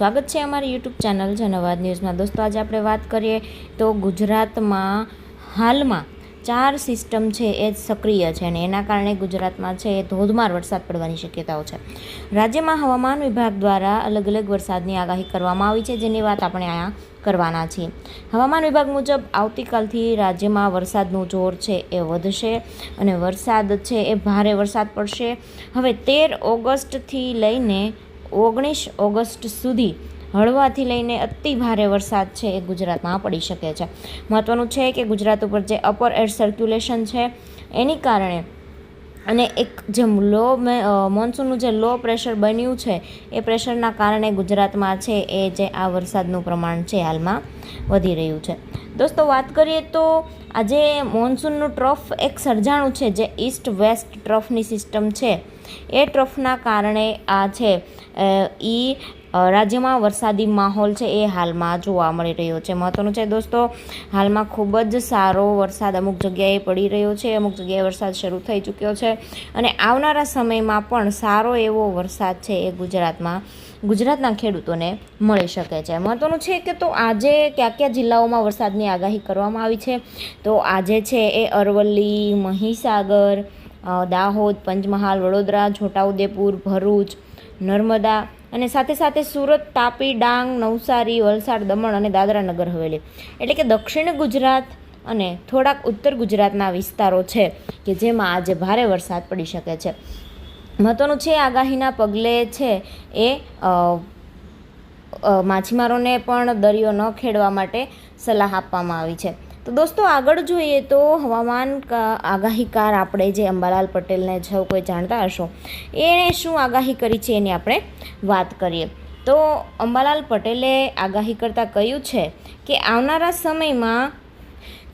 સ્વાગત છે અમારી યુટ્યુબ ચેનલ જનવાદ ન્યૂઝમાં. દોસ્તો, આજે આપણે વાત કરીએ તો ગુજરાતમાં હાલમાં ચાર સિસ્ટમ છે એ સક્રિય છે અને એના કારણે ગુજરાતમાં છે એ ધોધમાર વરસાદ પડવાની શક્યતાઓ છે. રાજ્યમાં હવામાન વિભાગ દ્વારા અલગ અલગ વરસાદની આગાહી કરવામાં આવી છે, જેની વાત આપણે અહીંયા કરવાના છીએ. હવામાન વિભાગ મુજબ આવતીકાલથી રાજ્યમાં વરસાદનું જોર છે એ વધશે અને વરસાદ છે એ ભારે વરસાદ પડશે. હવે તેર ઓગસ્ટથી લઈને ઓગણીસ ઓગસ્ટ સુધી હળવાથી લઈને અતિ ભારે વરસાદ છે એ ગુજરાતમાં પડી શકે છે. મહત્ત્વનું છે કે ગુજરાત ઉપર જે અપર એર સર્ક્યુલેશન છે, એની કારણે અને એક જે લો મોન્સૂનનું જે લો પ્રેશર બન્યું છે, એ પ્રેશરના કારણે ગુજરાતમાં છે એ જે આ વરસાદનું પ્રમાણ છે હાલમાં વધી રહ્યું છે. દોસ્તો, વાત કરીએ તો આજે મોન્સૂનનું ટ્રફ એક સર્જાણું છે, જે ઈસ્ટ વેસ્ટ ટ્રફની સિસ્ટમ છે. એ ટ્રફના કારણે આ છે એ રાજ્યમાં વરસાદી માહોલ છે એ હાલમાં જોવા મળી રહ્યો છે. મહત્ત્વનું છે દોસ્તો, હાલમાં ખૂબ જ સારો વરસાદ અમુક જગ્યાએ પડી રહ્યો છે, અમુક જગ્યાએ વરસાદ શરૂ થઈ ચૂક્યો છે અને આવનારા સમયમાં પણ સારો એવો વરસાદ છે એ ગુજરાતમાં, ગુજરાતના ખેડૂતોને મળી શકે છે. મહત્ત્વનું છે કે તો આજે કયા કયા જિલ્લાઓમાં વરસાદની આગાહી કરવામાં આવી છે? તો આજે છે એ અરવલ્લી, મહીસાગર દાહોદ, પંચમહાલ, વડોદરા, છોટાઉદેપુર, ભરૂચ, નર્મદા અને સાથે સાથે સુરત, તાપી, ડાંગ, નવસારી, વલસાડ, દમણ અને દાદરા નગર હવેલી. એટલે કે દક્ષિણ ગુજરાત અને થોડાક ઉત્તર ગુજરાતના વિસ્તારો છે કે જેમાં આજે ભારે વરસાદ પડી શકે છે. મહત્ત્વનું છે આગાહીના પગલે છે એ માછીમારોને પણ દરિયો ન ખેડવા માટે સલાહ આપવામાં આવી છે. તો દોસ્તો, આગળ જોઈએ તો હવામાન આગાહીકાર આપણે જે અંબાલાલ પટેલને સૌ કોઈ જાણતા હશો, એણે શું આગાહી કરી છે એની આપણે વાત કરીએ. તો અંબાલાલ પટેલે આગાહી કરતાં કહ્યું છે કે આવનારા સમયમાં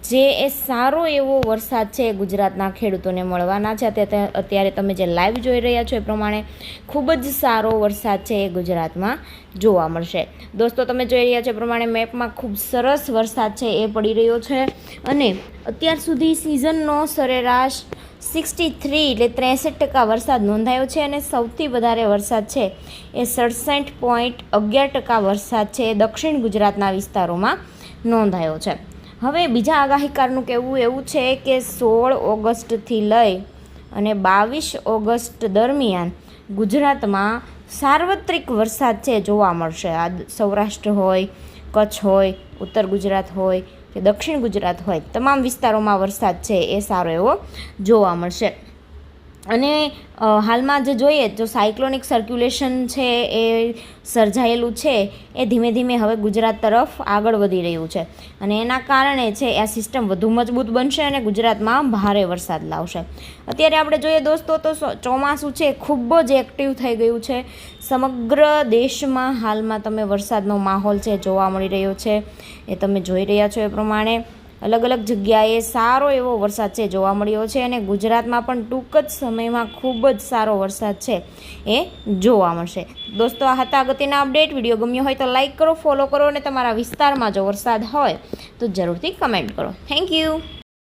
જે એ સારો એવો વરસાદ છે ગુજરાતના ખેડૂતોને મળવાના છે. અત્યારે તમે જે લાઈવ જોઈ રહ્યા છો એ પ્રમાણે ખૂબ જ સારો વરસાદ છે એ ગુજરાતમાં જોવા મળશે. દોસ્તો, તમે જોઈ રહ્યા છો એ પ્રમાણે મેપમાં ખૂબ સરસ વરસાદ છે એ પડી રહ્યો છે અને અત્યાર સુધી સિઝનનો સરેરાશ સિક્સટી થ્રી એટલે ત્રેસઠ ટકા વરસાદ નોંધાયો છે અને સૌથી વધારે વરસાદ છે એ સડસઠ પોઈન્ટ અગિયાર ટકા વરસાદ છે દક્ષિણ ગુજરાતના વિસ્તારોમાં નોંધાયો છે. હવે બીજા આગાહીકારનું કહેવું એવું છે કે સોળ ઓગસ્ટથી લઈ અને બાવીસ ઓગસ્ટ દરમિયાન ગુજરાતમાં સાર્વત્રિક વરસાદ છે જોવા મળશે. આ સૌરાષ્ટ્ર હોય, કચ્છ હોય, ઉત્તર ગુજરાત હોય કે દક્ષિણ ગુજરાત હોય, તમામ વિસ્તારોમાં વરસાદ છે એ સારો એવો જોવા મળશે. અને હાલમાં જે જોઈએ જો સાયક્લોનિક સર્ક્યુલેશન છે એ સર્જાયેલું છે, એ ધીમે ધીમે હવે ગુજરાત તરફ આગળ વધી રહ્યું છે. અને એના કારણે છે, આ સિસ્ટમ વધુ મજબૂત બનશે અને ગુજરાતમાં ભારે વરસાદ લાવશે. અત્યારે આપણે જોઈએ દોસ્તો તો ચોમાસું છે, ખૂબ જ એક્ટિવ થઈ ગયું છે. સમગ્ર દેશમાં હાલમાં તમે વરસાદનો માહોલ છે, જોવા મળી રહ્યો છે. એ તમે જોઈ રહ્યા છો એ પ્રમાણે. અલગ અલગ જગ્યાએ સારો એવો વરસાદ છે જોવા મળ્યો છે અને ગુજરાતમાં પણ ટૂંક જ સમયમાં ખૂબ જ સારો વરસાદ છે એ જોવા મળશે. દોસ્તો, આ હતા અગત્યના અપડેટ. વીડિયો ગમ્યો હોય તો લાઇક કરો, ફોલો કરો અને તમારા વિસ્તારમાં જો વરસાદ હોય તો જરૂરથી કમેન્ટ કરો. Thank you.